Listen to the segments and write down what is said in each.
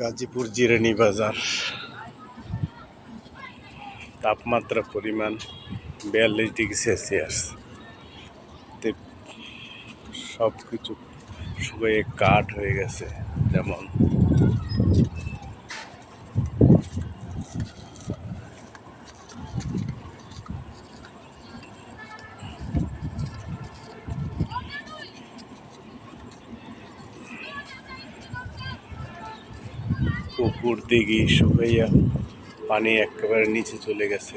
গাজীপুর জিরানি বাজার। তাপমাত্রা পরিমাণ বিয়াল্লিশ ডিগ্রি সেলসিয়াস। সব কিছু শুকিয়ে কাঠ হয়ে গেছে, যেমন পুকুর দিঘি শুকাইয়া পানি একেবারে নিচে চলে গেছে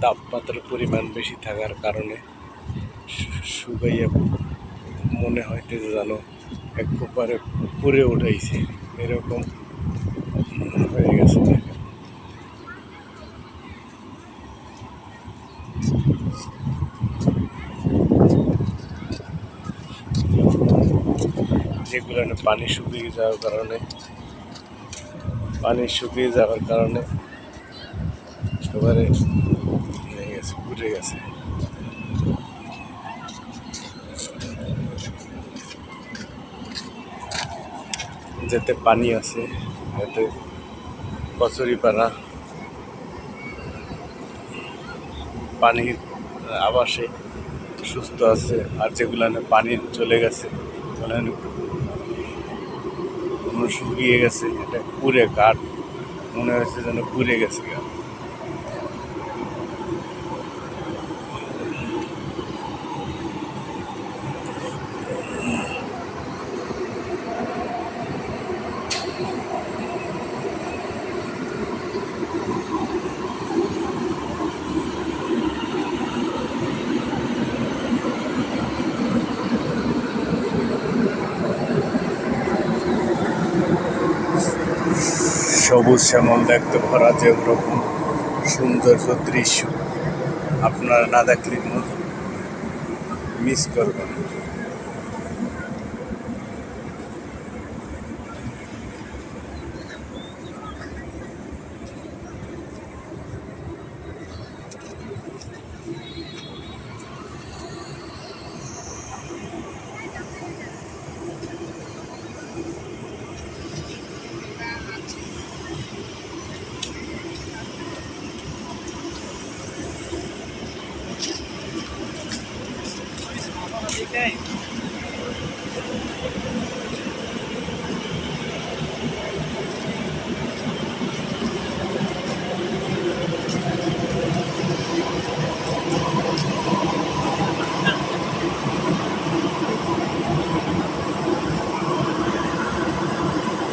তাপমাত্রার পরিমাণ বেশি থাকার কারণে শুকাইয়া মনে হইতেছে যেন এক প্রকারে পুরে উঠাইছে এরকম হয়ে গেছে। যেগুলো পানি শুকিয়ে যাওয়ার কারণে, পানি শুকিয়ে যাওয়ার কারণে হয়ে গেছে, পুড়ে গেছে। যেতে পানি আছে এতে কচুরিপানা পানির আবাসে সুস্থ আছে, আর যেগুলো পানি চলে গেছে কোনো শুকিয়ে গেছে এটা পুড়ে কাঠ মনে হয়েছে যেন পুড়ে গেছে গা। সবুজ শ্যামল দেখতে ভরা যে ওরকম সৌন্দর্য দৃশ্য। আপনারা না দেখলে মিস করবেন। Thanks.